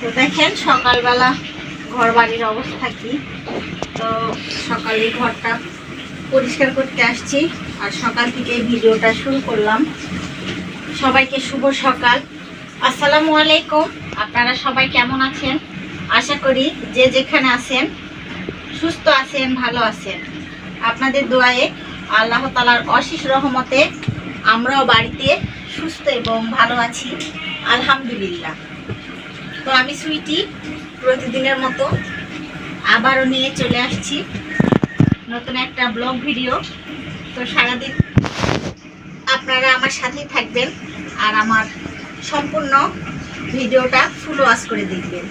তো দেখেন সকালবেলা ঘর বাড়ির অবস্থা কি। তো সকালে ঘরটা পরিষ্কার করতে আসছি আর সকাল থেকে ভিডিওটা শুরু করলাম। সবাইকে শুভ সকাল। আসসালামু আলাইকুম। আপনারা সবাই কেমন আছেন? আশা করি যে যেখানে আছেন, সুস্থ আছেন, ভালো আছেন। আপনাদের দোয়ায়ে আল্লাহ তালার অশেষ রহমতে আমরাও বাড়িতে সুস্থ এবং ভালো আছি। আলহামদুলিল্লাহ। তো আমি সুইটি প্রতিদিনের মতো আবারও নিয়ে চলে আসছি। নতুন একটা ব্লগ ভিডিও। তো সারাদিন আপনারা আমার সাথেই থাকবেন আর আমার সম্পূর্ণ ভিডিওটা ফুল ওয়াশ করে দেখবেন।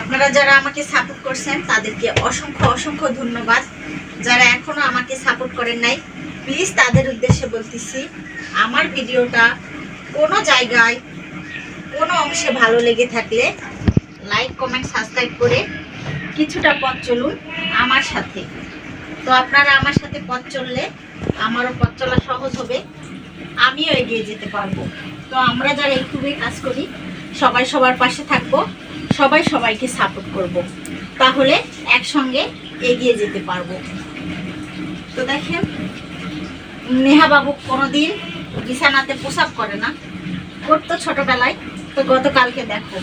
আপনারা যারা আমাকে সাপোর্ট করছেন, তাদেরকে অসংখ্য অসংখ্য ধন্যবাদ। যারা এখনও আমাকে সাপোর্ট করেন নাই প্লিজ তাদের উদ্দেশ্যে বলতেছি, আমার ভিডিওটা কোনো জায়গায় কোনো অংশে ভালো লেগে থাকলে লাইক কমেন্ট সাবস্ক্রাইব করে কিছুটা পথ চলুন আমার সাথে তো আপনারা আমার সাথে পথ চললে আমারও পথ চলা সহজ হবে, আমিও এগিয়ে যেতে পারব তো আমরা যারা ইউটিউবে কাজ করি, সবাই সবার পাশে থাকব, সবাই সবাইকে সাপোর্ট করব। তাহলে একসঙ্গে এগিয়ে যেতে পারব তো দেখেন নেহা বাবু কোনোদিন বিছানাতে পোশাক করে না করতো ছোটবেলায় তো গতকালকে দেখো,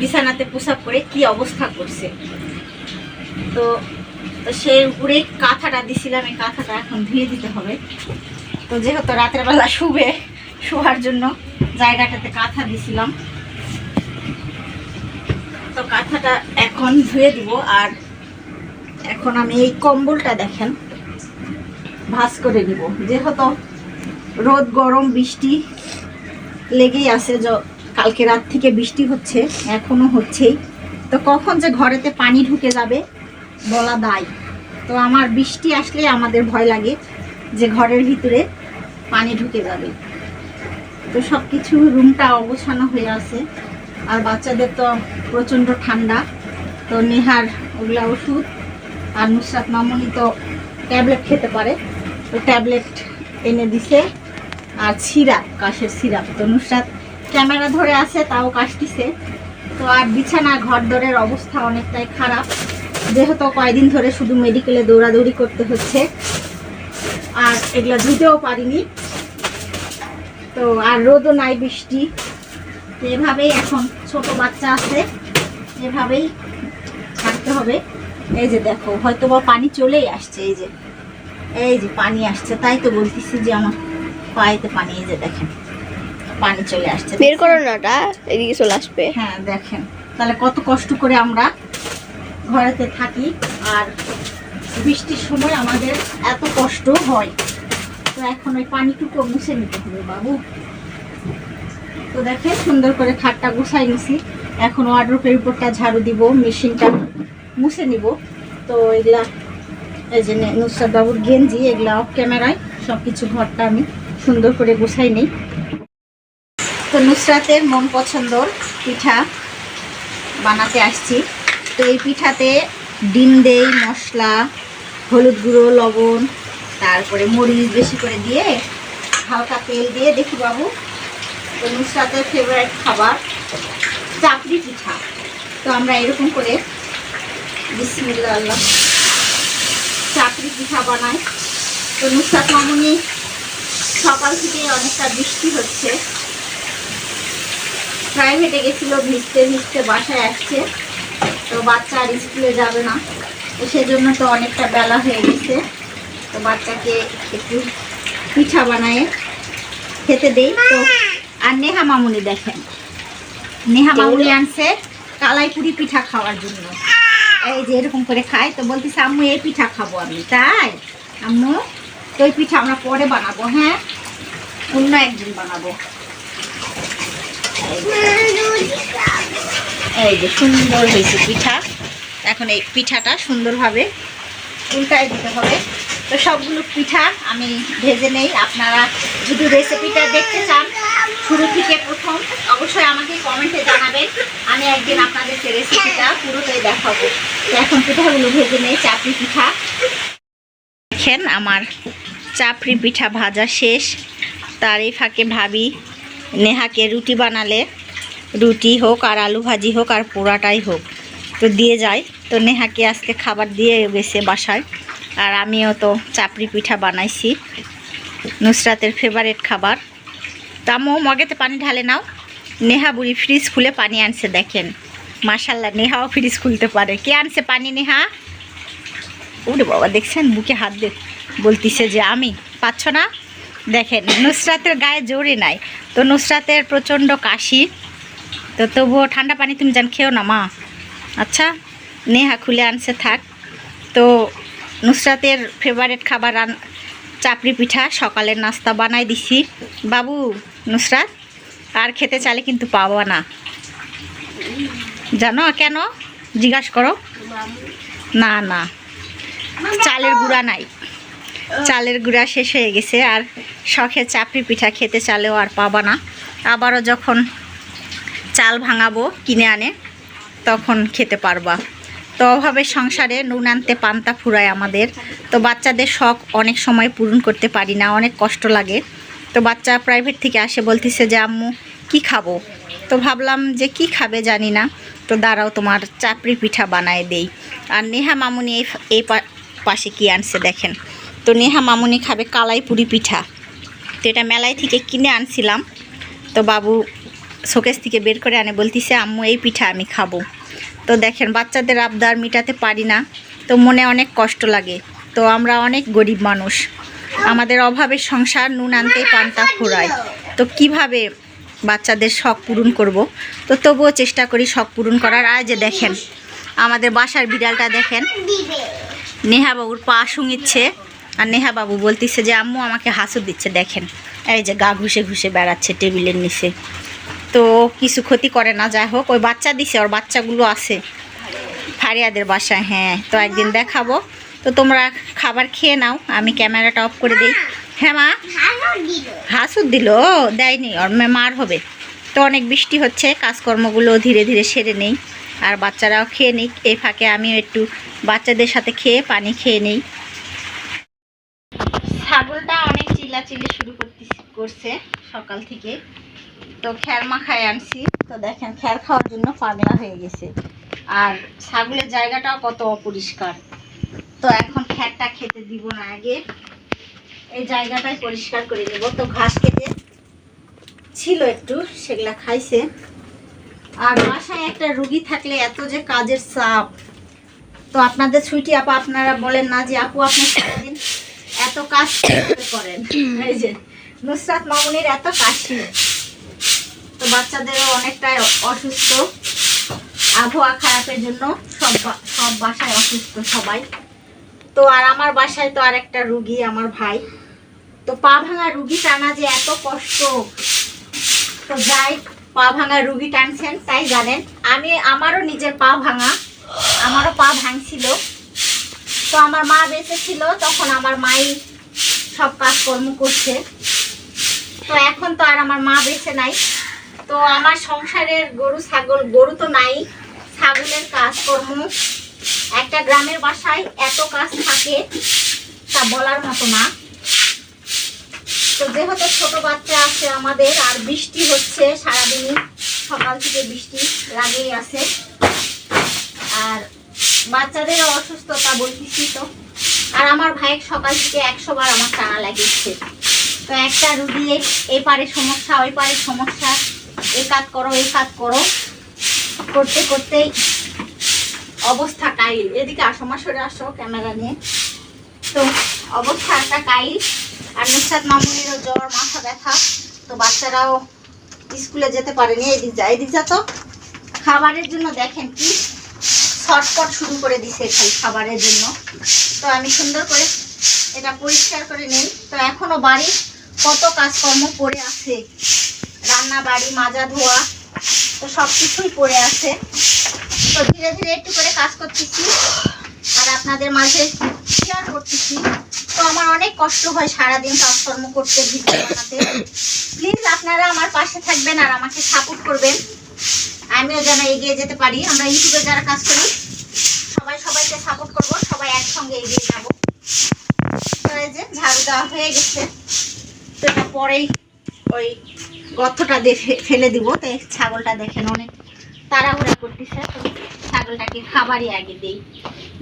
বিছানাতে পোশাক করে কি অবস্থা করছে। তো তো সেই উপরে কাঁথাটা দিছিলাম, এই কাঁথাটা এখন ধুয়ে দিতে হবে। তো যেহেতু রাতের বেলা শুবে, শোয়ার জন্য জায়গাটাতে কাঁথা দিছিলাম। তো কাঁথাটা এখন ধুয়ে দিব, আর এখন আমি এই কম্বলটা দেখেন ভাস করে নিব। যেহেতু রোদ, গরম, বৃষ্টি লেগেই আছে কালকে রাত থেকে বৃষ্টি হচ্ছে, এখনও হচ্ছেই। তো কখন যে ঘরেতে পানি ঢুকে যাবে, বলা দায়। তো আমার বৃষ্টি আসলে আমাদের ভয় লাগে যে ঘরের ভিতরে পানি ঢুকে যাবে। তো সব কিছু রুমটা অবসানো হয়ে আছে। আর বাচ্চাদের তো প্রচণ্ড ঠান্ডা। তো নেহার ওগুলা ওষুধ আর নুসরাত মামনি তো ট্যাবলেট খেতে পারে। তো ট্যাবলেট এনে দিছে। আর সিরাপ, কাশের সিরাপ। তো নুসরাত ক্যামেরা ধরে আছে, তাও কাশতিছে। তো আর বিছানা ঘর দরের অবস্থা অনেকটাই খারাপ। যেহেতু কয়দিন ধরে শুধু মেডিকেলে দৌড়াদৌড়ি করতে হচ্ছে। আর এগুলো ধুতেও পারিনি। তো আর রোদও নাই বৃষ্টি। তো এভাবেই এখন ছোট বাচ্চা আছে। এভাবেই থাকতে হবে। এই যে দেখো হয়তো বা পানি চলেই আসছে, এই যে। এই যে পানি আসছে, তাই তো বলতেছি যে আমার পায়েতে পানি এই যে দেখেন। পানি চলে আসছে। বের করো না ওটা এদিকে চলে আসবে। হ্যাঁ দেখেন। তাহলে কত কষ্ট করে আমরা ঘরেতে থাকি আর বৃষ্টির সময় আমাদের এত কষ্ট হয়। তো এখন ওই পানিটুকু মুছে নিতে হবে বাবু। তো দেখেন সুন্দর করে খাটটা গুছাই নিছি। এখন ওয়ার্ড্রোপের উপরটা ঝাড়ু দিব মেশিনটা মুছে নিব। তো এগুলা এই যে নুসরাত বাবুর গেঞ্জি এগুলা অফ ক্যামেরায় সব কিছু ঘরটা আমি সুন্দর করে গুছাই নেই। তো নুসরাতের মন পছন্দর পিঠা বানাতে আসছি। তো এই পিঠাতে ডিম দেই, মশলা, হলুদ গুঁড়ো, লবণ, তারপরে মরিচ বেশি করে দিয়ে হালকা তেল দিয়ে, দেখি বাবু, তো নুসরাতের ফেভারিট খাবার চাপড়ি পিঠা। তো আমরা এরকম করে বিসমিল্লাহ আল্লাহ চাপড়ি পিঠা বানাই। তো নুসরাত মামুনি সকাল থেকে অনেকটা বৃষ্টি হচ্ছে। প্রাইভেটে গেছিল ভিজতে ভিজতে বাসায় আসছে। তো বাচ্চা আর স্কুলে যাবে না। তো সেজন্য তো অনেকটা বেলা হয়ে গেছে। তো বাচ্চাকে একটু পিঠা বানায় খেতে দেই। তো আর নেহা মামুনি দেখেন। নেহা মামুনি আনছে কালাইপুরি পিঠা খাওয়ার জন্য। এই যে এরকম করে খাই তো বলতেছে আম্মু এই পিঠা খাব আমি। তাই? আম্মু তো এই পিঠা আমরা পরে বানাবো। হ্যাঁ অন্য একদিন বানাবো। এই যে। সুন্দর হয়েছে পিঠা। এখন এই পিঠাটা সুন্দরভাবে উল্টায় দিতে হবে। তো সবগুলো পিঠা আমি ভেজে নেই। আপনারা যদি রেসিপিটা দেখতে চান, শুরু থেকে প্রথম, অবশ্যই আমাকে কমেন্টে জানাবেন। আমি একদিন আপনাদেরকে রেসিপিটা পুরোটাই দেখাবো। তো এখন পিঠাগুলো ভেজে নেই, চাপড়ি পিঠা। দেখেন, আমার চাপড়ি পিঠা ভাজা শেষ। তার এই ফাঁকে ভাবি নেহাকে রুটি বানালে, রুটি হোক আর আলু ভাজি হোক আর পোড়াটাই হোক। তো দিয়ে যায়। তো নেহাকে আজকে খাবার দিয়ে গেছে বাসায়। আর আমিও তো চাপড়ি পিঠা বানাইছি। নুসরাতের ফেভারেট খাবার। তামো মগেতে পানি ঢালে নাও। নেহা বুড়ি ফ্রিজ খুলে পানি আনছে, দেখেন। মার্শাল্লাহ নেহাও ফ্রিজ খুলতে পারে। কে আনছে পানি, নেহা? ওরে বাবা, দেখছেন? বুকে হাত দে বলতিছে যে আমি। পাচ্ছ না? দেখেন, নুসরাতের গায়ে জোরে নাই। তো নুসরাতের প্রচণ্ড কাশি। তো তবুও ঠান্ডা পানি তুমি জান খেও না, মা। আচ্ছা নেহা খুলে আনছে, থাক। তো নুসরাতের ফেভারেট খাবার আন চাপড়ি পিঠা, সকালের নাস্তা বানাই দিছি। বাবু, নুসরাত, আর খেতে চালে কিন্তু পাবো না। জানো কেন? জিজ্ঞাসা করো। না না। চালের গুঁড়া নাই। চালের গুঁড়া শেষ হয়ে গেছে আর শখে চাপড়ি পিঠা খেতে চালেও আর পাবা না। আবারও যখন চাল ভাঙাবো, কিনে আনে, তখন খেতে পারবা। তো অভাবে সংসারে নুন আনতে পান্তা ফুরায় আমাদের। তো বাচ্চাদের শখ অনেক সময় পূরণ করতে পারি না, অনেক কষ্ট লাগে। তো বাচ্চা প্রাইভেট থেকে আসে, বলতেছে যে, আম্মু, কি খাব? তো ভাবলাম যে, কি খাবে জানি না। তো দাঁড়াও, তোমার চাপড়ি পিঠা বানায় দেই। আর নেহা মামুনি এই পাশে কি আনছে দেখেন। তো নেহা মামুনি খাবে কালাই পুরি পিঠা। তো এটা মেলায় থেকে কিনে আনছিলাম। তো বাবু শোকেস থেকে বের করে আনে, বলতিছে, আম্মু, এই পিঠা আমি খাব। তো দেখেন, বাচ্চাদের আবদার মিটাতে পারি না। তো মনে অনেক কষ্ট লাগে। তো আমরা অনেক গরিব মানুষ। আমাদের অভাবের সংসার নুন আনতেই পান্তা ফুরায়। তো কীভাবে বাচ্চাদের শখ পূরণ করব? তো তবুও চেষ্টা করি শখ পূরণ করার। যে দেখেন, আমাদের বাসার বিড়ালটা দেখেন। নেহা বাবুর পা শুঙিচ্ছে। আর নেহা বাবু বলতেছে যে, আম্মু আমাকে হাসু দিচ্ছে, দেখেন। এই যে গা ঘুষে ঘুষে বেড়াচ্ছে টেবিলের নিচে। তো কিছু ক্ষতি করে না, যাই হোক, ওই বাচ্চা দিছে, ওর বাচ্চাগুলো আছে ফারিয়াদের বাসায় হ্যাঁ। তো একদিন দেখাবো। তো তোমরা খাবার খেয়ে নাও, আমি ক্যামেরাটা অফ করে দিই। হ্যাঁ মা? হাসুদ দিল। দেয়নি, ওর মার হবে। তো অনেক বৃষ্টি হচ্ছে, কাজকর্মগুলো ধীরে ধীরে সেরে নেই। আর বাচ্চারাও খেয়ে নিক, এই ফাঁকে আমিও একটু বাচ্চাদের সাথে খেয়ে, পানি খেয়ে নেই। ছাগলটা অনেক চিল্লাচিল্লি শুরু করতে করছে সকাল থেকে। তো খ্যার মাখায় আনছি। তো দেখেন, খ্যার খাওয়ার জন্য পাগলা হয়ে গেছে। আর ছাগলের জায়গাটাও কত অপরিষ্কার। তো এখন খ্যারটা খেতে দিব না আগে। এই জায়গাটাই পরিষ্কার করে দেব তো ঘাস কেটে ছিল একটু, সেগুলা খাইছে। আর বাসায় একটা রুগী থাকলে এত যে কাজের চাপ। তো আপনাদের ছুটি, আপা আপনারা বলেন না যে, আপু আপনি সারাদিন কাজ করেন। নুসরাত মামুনির এত কাশি। তো বাচ্চাদেরও অনেকটাই অসুস্থ। আবহাওয়া খারাপের জন্য সব সব বাসায় অসুস্থ সবাই। তো আর আমার বাসায় তো আর একটা রুগী, আমার ভাই। তো পা ভাঙা রুগী টানা যে এত কষ্ট। তো যাই, পা ভাঙা রুগী টানছেন, তাই জানেন। আমি, আমারও নিজের পা ভাঙা। আমারও পা ভাঙছিল। তো আমার মা বেঁচে ছিল, তখন আমার মাই সব কাজকর্ম করছে। তো এখন তো আর আমার মা বেঁচে নাই। তো আমার সংসারের গরু, ছাগল, গরু তো নাই। ছাগলের কাজকর্ম। একটা গ্রামের বাসায় এত কাজ থাকে, তা বলার মতো না। তো যেহেতু ছোট বাচ্চা আছে আমাদের, আর বৃষ্টি হচ্ছে সারাদিনই, সকাল থেকে বৃষ্টি লাগেই আছে। আর বাচ্চাদের অসুস্থতা বলতেছি তো। আর আমার ভাইয়ের সকাল থেকে একশো বার আমার টানা লাগিয়েছে। তো একটা রুগী এই- এই পারে সমস্যা, ওই পারে সমস্যা। এ কাজ করো এই কাজ করো। করতে করতেই অবস্থা কাইল। এদিকে আসো, আমার সরে আসো ক্যামেরা নিয়ে। তো অবস্থা একটা কাইল। আর নুসরাত মামুনিরও জ্বর, মাথা ব্যথা। তো বাচ্চারাও স্কুলে যেতে পারেনি। এদিক যা এদিক যা তো। খাবারের জন্য দেখেন কি ছটপট শুরু করে দিছে খালি খাবারের জন্য। তো আমি সুন্দর করে এটা পরিষ্কার করে নিই। তো এখনও বাড়ির কত কাজকর্ম পড়ে আছে। রান্না বাড়ি মাজা ধোয়া, তো সব কিছুই পড়ে আছে। তো ধীরে ধীরে একটু করে কাজ করতেছি আর আপনাদের মাঝে শেয়ার করতেছি। তো আমার অনেক কষ্ট হয় সারাদিন কাজকর্ম করতে, ভিডিও বানাতে। প্লিজ আপনারা আমার পাশে থাকবেন আর আমাকে সাপোর্ট করবেন। আমিও যেন এগিয়ে যেতে পারি। আমরা ইউটিউবে যারা কাজ করি, সবাই সবাইকে সাপোর্ট করব, সবাই একসঙ্গে এগিয়ে যাব। তো যে ঝাড়ু দেওয়া হয়ে গেছে। তো পরেই ওই গর্তটা ফেলে দিব। তাই ছাগলটা দেখেন অনেক তাড়াহুড়া করতেছে। তো ছাগলটাকে খাবারই আগে দিই।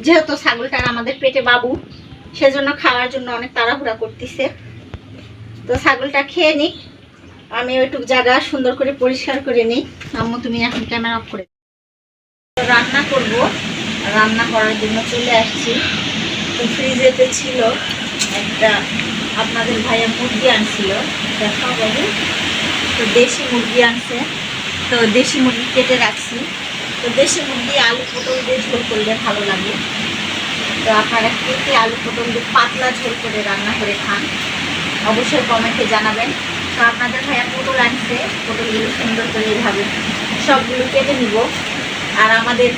যেহেতু ছাগলটার আমাদের পেটে বাবু, সেজন্য খাওয়ার জন্য অনেক তাড়াহুড়া করতেছে। তো ছাগলটা খেয়ে নিক। আমি ওইটুক জায়গা সুন্দর করে পরিষ্কার করে নিই। আম্মু, তুমি এখন ক্যামেরা অফ করে রান্না করব। রান্না করার জন্য চলে আসছি। তো ফ্রিজেতে ছিল একটা, আপনাদের ভাইয়া মুরগি আনছিল। দেখাও বাবু। তো দেশি মুরগি আনছে। তো দেশি মুরগি কেটে রাখছি। তো দেশি মুরগি, আলু, পটল দিয়ে ঝোল করলে ভালো লাগে। তো আপনারা কে কে আলু, পটল দিয়ে পাতলা ঝোল করে রান্না করে খান, অবশ্যই কমেন্টে জানাবেন। তো আপনাদের ভাইয়া পটল আনছে পটলগুলো সুন্দর করে এইভাবে সবগুলো কেটে নিব। আর আমাদের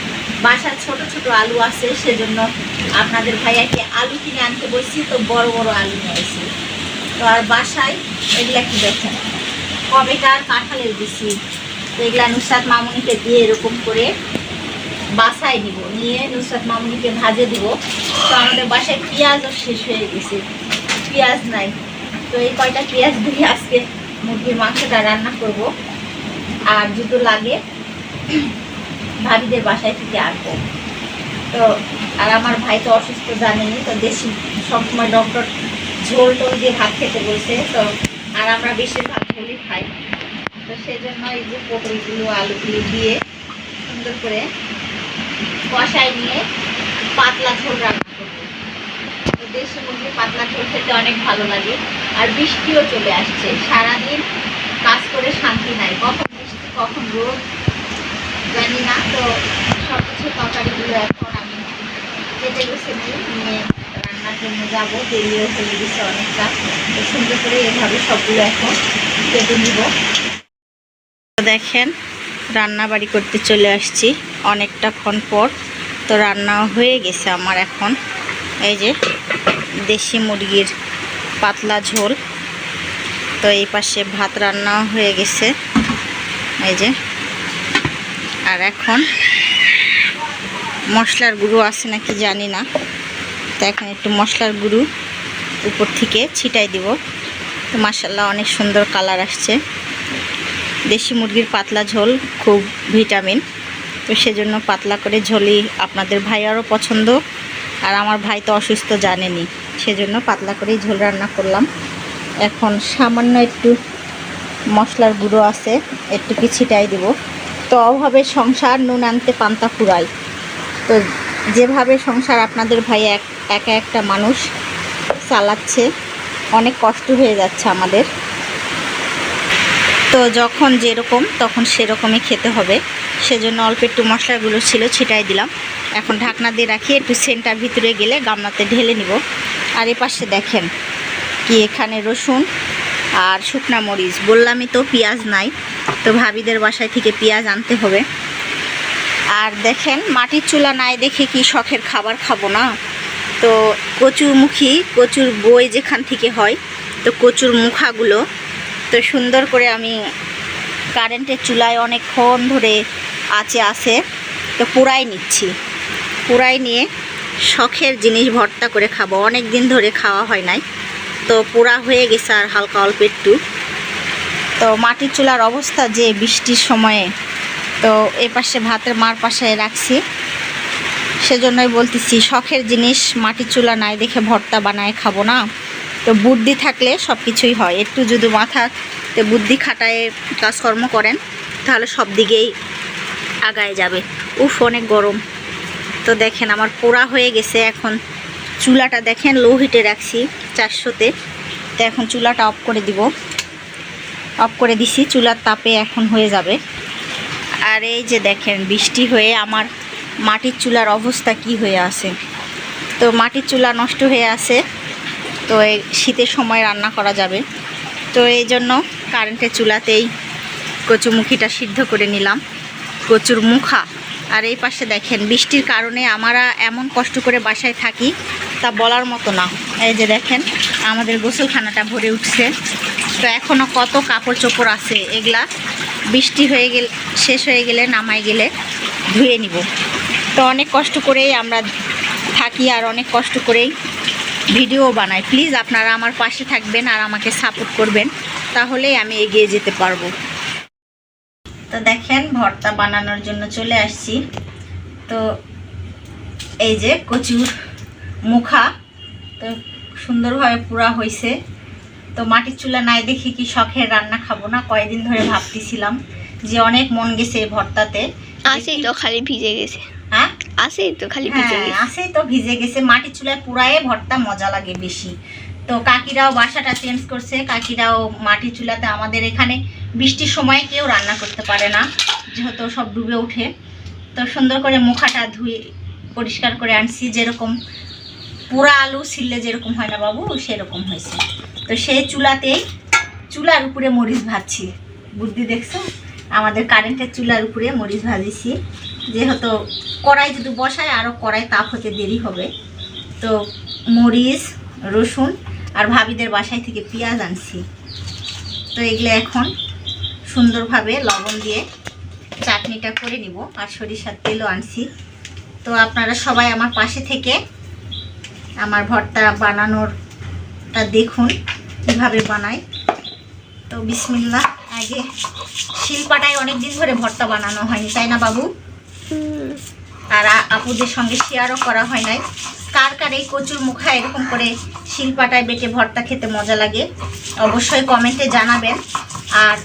বাসার ছোট ছোট আলু আছে, সেজন্য আপনাদের ভাইয়াকে আলু কিনে আনতে বলছি তো বড় বড় আলু নিয়ে এসেছি তো আর বাসায় এগুলা কি দেখেন? কবেকার কাঁঠালের দিছি তো এগুলা নুসরাত মামুনিকে দিয়ে এরকম করে বাসায় দিব নিয়ে নুসরাত মামুনিকে ভাজে দিব। তো আমাদের বাসায় পেঁয়াজও শেষ হয়ে গেছে। পেঁয়াজ নাই। তো এই কয়টা পেঁয়াজ দিয়ে আজকে মুরগির মাংসটা রান্না করব। আর দুটো লাগে ভাবিদের বাসায় থেকে আনব। তো, আর আমার ভাই তো অসুস্থ জানেনি তো দেশি সবসময় ডক্টর ঝোল টোল দিয়ে ভাত খেতে বলছে, তো আর আমরা বেশিরভাগ ঝোলই খাই। তো সেজন্য এই যে পটলগুলো আলুগুলো দিয়ে সুন্দর করে কষাই নিয়ে পাতলা ঝোল তো দেশি মুরগির পাতলা ঝোল খেতে অনেক ভালো লাগে। আর বৃষ্টিও চলে আসছে। সারাদিন কাজ করে শান্তি নাই। কখন বৃষ্টি, কখন রোদ, জানি না। তো সব কিছু তরকারিগুলো এখন আমি কেটে গেছে নিয়ে রান্নার জন্য যাব। দেরিও হয়ে গেছে অনেকটা। সুন্দর করে এভাবে সবগুলো এখন কেটে নিব। দেখেন রান্না বাড়ি করতে চলে আসছি। অনেকটাক্ষণ পর তো রান্না হয়ে গেছে আমার এখন। এই যে, দেশি মুরগির পাতলা ঝোল। তো এই পাশে ভাত রান্না হয়ে গেছে। এই যে, আর এখন মশলার গুঁড়ো আছে নাকি জানি না। তো এখন একটু মশলার গুঁড়ো উপর থেকে ছিটাই দিব। তো মাসাল্লাহ অনেক সুন্দর কালার আসছে। দেশি মুরগির পাতলা ঝোল খুব ভিটামিন। তো সেজন্য পাতলা করে ঝোলই আপনাদের ভাইয়ারও পছন্দ। আর আমার ভাই তো অসুস্থ জানেনি, সেজন্য পাতলা করেই ঝোল রান্না করলাম। এখন সামান্য একটু মশলার গুঁড়ো আছে, একটু কি ছিটাই দিব। তো অভাবে সংসার নুন আনতে পান্তা ফুরাই তো যেভাবে সংসার আপনাদের ভাই এক, একা একটা মানুষ চালাচ্ছে, অনেক কষ্ট হয়ে যাচ্ছে আমাদের। তো যখন যেরকম, তখন সেরকমই খেতে হবে। সেজন্য অল্প একটু মশলাগুলো ছিল, ছিটাই দিলাম। এখন ঢাকনা দিয়ে রাখি, একটু সেন্টার ভিতরে গেলে গামলাতে ঢেলে নিব। আর এ পাশে দেখেন কি এখানে রসুন আর শুকনা মরিচ। বললামই তো পেঁয়াজ নাই, তো ভাবিদের বাসায় থেকে পেঁয়াজ আনতে হবে। আর দেখেন মাটির চুলা নাই দেখে কি শখের খাবার খাব না? তো কচুর কচুরমুখী, কচুর বই যেখান থেকে হয়, তো কচুর মুখাগুলো, তো সুন্দর করে আমি কারেন্টের চুলায় অনেকক্ষণ ধরে আছে আছে তো পুরাই নিচ্ছি। পুরাই নিয়ে শখের জিনিস ভর্তা করে খাব। অনেক দিন ধরে খাওয়া হয় নাই। তো পুরা হয়ে গেছে আর হালকা অল্প একটু। তো মাটির চুলার অবস্থা যে বৃষ্টির সময়ে, তো এ পাশে ভাতের মার পাশে রাখছি। সেজন্যই বলতেছি, শখের জিনিস মাটির চুলা নাই দেখে ভর্তা বানায় খাব না। তো বুদ্ধি থাকলে সব কিছুই হয়। একটু যদি মাথাতে বুদ্ধি খাটায় কাজকর্ম করেন, তাহলে সব দিকেই আগায় যাবে। উফ, অনেক গরম। তো দেখেন আমার পোড়া হয়ে গেছে এখন। চুলাটা দেখেন লো হিটে রাখছি চারশোতে। তো এখন চুলাটা অফ করে দিব। অফ করে দিছি, চুলার তাপে এখন হয়ে যাবে। আর এই যে দেখেন, বৃষ্টি হয়ে আমার মাটির চুলার অবস্থা কি হয়ে আছে। তো মাটির চুলা নষ্ট হয়ে আছে। তো এই শীতের সময় রান্না করা যাবে। তো এই জন্য কারেন্টের চুলাতেই কচুমুখিটা সিদ্ধ করে নিলাম। কচুর মুখা। আর এই পাশে দেখেন, বৃষ্টির কারণে আমরা এমন কষ্ট করে বাসায় থাকি, তা বলার মতো না। এই যে দেখেন, আমাদের গোসলখানাটা ভরে উঠছে। তো এখনও কত কাপড় চোপড় আছে এগুলা। বৃষ্টি হয়ে গেলে, শেষ হয়ে গেলে নামাই গেলে ধুয়ে নিব। তো অনেক কষ্ট করেই আমরা থাকি আর অনেক কষ্ট করেই ভিডিও বানাই। প্লিজ আপনারা আমার পাশে থাকবেন আর আমাকে সাপোর্ট করবেন, তাহলেই আমি এগিয়ে যেতে পারব। তো দেখেন ভর্তা বানানোর জন্য চলে আসছি। তো এই যে কচুর মুখা তো সুন্দরভাবে পুরা হয়েছে তো মাটির চুলা নাই দেখি কি শখের রান্না খাব না কয়েকদিন ধরে ভাবতেছিলাম যে অনেক মন গেছে এই ভর্তাতে। আসেই তো খালি ভিজে গেছে। হ্যাঁ? আসেই তো খালি ভিজে হ্যাঁ গেছে। আসেই তো ভিজে গেছে। মাটির চুলায় পুরায়ে ভর্তা মজা লাগে বেশি। তো কাকিরাও বাসাটা চেঞ্জ করছে। কাকিরাও মাটির চুলাতে আমাদের এখানে বৃষ্টির সময় কেউ রান্না করতে পারে না, যেহেতু সব ডুবে ওঠে। তো সুন্দর করে মুখাটা ধুয়ে পরিষ্কার করে আনছি, যেরকম পুরা আলু ছিললে যেরকম হয় না বাবু, সেরকম হয়েছে। তো সেই চুলাতেই চুলার উপরে মরিচ ভাজছি। বুদ্ধি দেখছ? আমাদের কারেন্টের চুলার উপরে মরিচ ভাজিছি। যেহেতু কড়াই যদি বসায় আরও কড়াই তাপ হতে দেরি হবে। তো মরিচ, রসুন আর ভাবিদের বাসায় থেকে পেঁয়াজ আনছি। তো এগুলো এখন সুন্দরভাবে লবণ দিয়ে চাটনিটা করে নিব আর সরিষার তেলও আনছি। তো আপনারা সবাই আমার পাশে থেকে আমার ভর্তা বানানোরটা দেখুন কীভাবে বানাই তো বিসমিল্লা আগে শিলপাটায় অনেক দিন ধরে ভর্তা বানানো হয়নি তাই না বাবু? আর আপুদের সঙ্গে শেয়ারও করা হয় নাই। কার কার এই কচুর মুখা এরকম করে শিলপাটায় বেটে ভর্তা খেতে মজা লাগে, অবশ্যই কমেন্টে জানাবেন। আর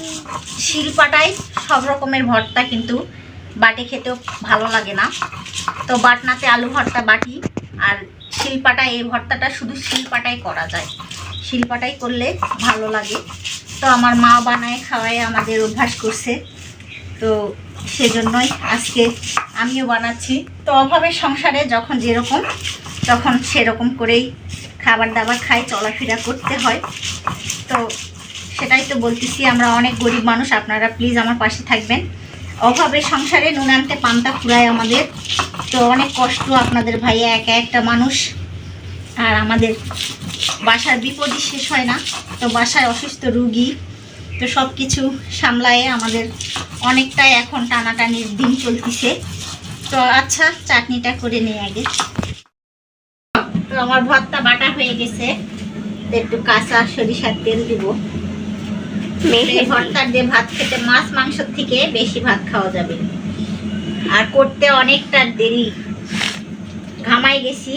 শিলপাটায় সব রকমের ভর্তা কিন্তু বাটে খেতেও ভালো লাগে না। তো বাটনাতে আলু ভর্তা বাটি, আর শিলপাটায় এই ভর্তাটা শুধু শিলপাটাই করা যায়। শিলপাটাই করলে ভালো লাগে। তো আমার মা বানায় খাওয়ায় আমাদের অভ্যাস করছে। তো সেজন্যই আজকে আমিও বানাচ্ছি। তো অভাবের সংসারে যখন যেরকম তখন সেরকম করেই খাবার দাবার খাই, চলাফেরা করতে হয়। তো সেটাই তো বলতেছি, আমরা অনেক গরিব মানুষ, আপনারা প্লিজ আমার পাশে থাকবেন। অভাবে সংসারে নুন আনতে পান্তা ফুরায় আমাদের। তো অনেক কষ্ট আপনাদের ভাইয়া, একা একটা মানুষ। আর আমাদের বাসার বিপদই শেষ হয় না। তো বাসায় অসুস্থ রুগী। তো সব কিছু সামলায়ে আমাদের অনেকটাই এখন টানাটানির দিন চলতেছে। তো আচ্ছা চাটনিটা করে নিই আগে। তো আমার ভর্তা বাটা হয়ে গেছে। তো একটু কাঁচা সরিষার তেল দিব। ভর্তা দিয়ে ভাত খেতে মাছ মাংস থেকে বেশি ভাত খাওয়া যাবে। আর করতে অনেকটা দেরি। ঘামাই গেছি।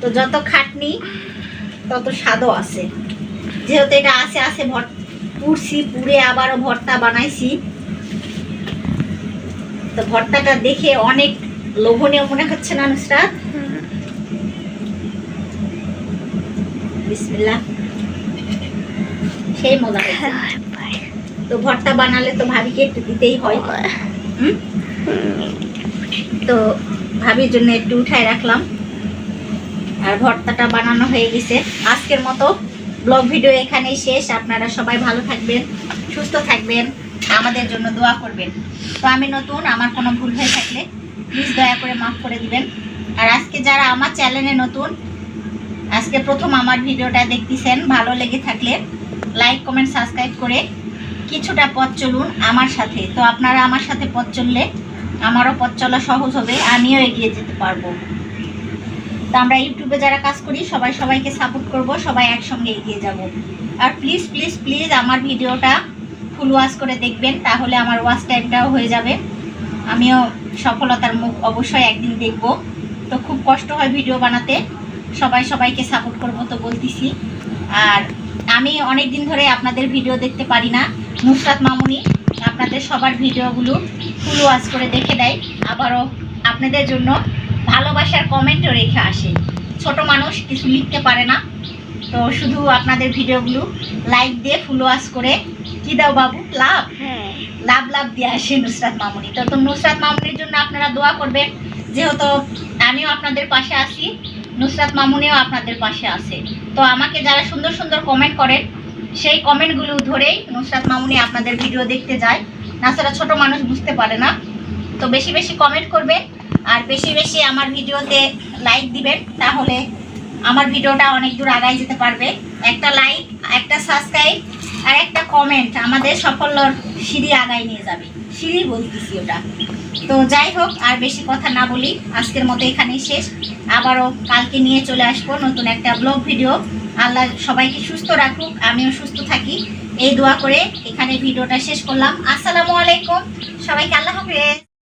তো যত খাটনি তত স্বাদও আছে। যেহেতু এটা আছে আছে ভর পুড়ছি পুড়ে আবারও ভর্তা বানাইছি। তো ভর্তাটা দেখে অনেক লোভনীয় মনে হচ্ছে না নুসরাত? সেই মজা। তো ভর্তা বানালে তো ভাবিকে একটু দিতেই হয়। তো ভাবির জন্য একটু রাখলাম। আর ভর্তাটা বানানো হয়ে গেছে। আজকের মতো ব্লগ ভিডিও এখানেই শেষ। আপনারা সবাই ভালো থাকবেন, সুস্থ থাকবেন, আমাদের জন্য দোয়া করবেন। তো আমি নতুন, আমার কোনো ভুল হয়ে থাকলে প্লিজ দয়া করে মাফ করে দিবেন। আর আজকে যারা আমার চ্যানেলে নতুন আজকে প্রথম আমার ভিডিওটা দেখতেছেন, ভালো লেগে থাকলে লাইক কমেন্ট সাবস্ক্রাইব করে কিছুটা পথ চলুন আমার সাথে। তো আপনারা আমার সাথে পথ চললে আমারও পথ চলা সহজ হবে, আমিও এগিয়ে যেতে পারব। তো আমরা ইউটিউবে যারা কাজ করি, সবাই সবাইকে সাপোর্ট করব, সবাই একসঙ্গে এগিয়ে যাব। আর প্লিজ প্লিজ প্লিজ আমার ভিডিওটা ফুল ওয়াশ করে দেখবেন, তাহলে আমার ওয়াশ টাইমটাও হয়ে যাবে। আমিও সফলতার মুখ অবশ্যই একদিন দেখব। তো খুব কষ্ট হয় ভিডিও বানাতে। সবাই সবাইকে সাপোর্ট করব তো বলতেছি। আর আমি অনেক দিন ধরে আপনাদের ভিডিও দেখতে পারি না নুসরাত মামুনি আপনাদের সবার ভিডিওগুলো ফুল ওয়াচ করে দেখে দেয়। আবারও আপনাদের জন্য ভালোবাসার কমেন্টও রেখে আসে। ছোট মানুষ কিছু লিখতে পারে না। তো শুধু আপনাদের ভিডিওগুলো লাইক দিয়ে ফুল ওয়াচ করে কি দাও বাবু? লাভ? হ্যাঁ। লাভ লাভ দিয়ে আসে নুসরাত মামুনি। তো তো নুসরাত মামুনির জন্য আপনারা দোয়া করবেন। যেহেতু আমিও আপনাদের পাশে আছি নুসরাত মামুনিও আপনাদের পাশে আছে। তো আমাকে যারা সুন্দর সুন্দর কমেন্ট করেন সেই কমেন্টগুলো ধরেই নুসরাত মামুনি আপনাদের ভিডিও দেখতে যায়। তাছাড়া ছোট মানুষ বুঝতে পারে না। তো বেশি বেশি কমেন্ট করবেন, আর বেশি বেশি আমার ভিডিওতে লাইক দিবেন, তাহলে আমার ভিডিওটা অনেক দূর আগায় যেতে পারবে। একটা লাইক একটা সাবস্ক্রাইব আর একটা কমেন্ট আমাদের সাফল্যর সিঁড়ি আগায় নিয়ে যাবে। সিঁড়ি বলতেছি ওটা। তো যাই হোক, আর বেশি কথা না বলি, আজকের মতো এখানেই শেষ। আবারও কালকে নিয়ে চলে আসব নতুন একটা ব্লগ ভিডিও। আল্লাহ সবাইকে সুস্থ রাখুক, আমিও সুস্থ থাকি। এই দোয়া করে এখানে ভিডিওটা শেষ করলাম। আসসালামু আলাইকুম। সবাইকে আল্লাহ হাফেজ।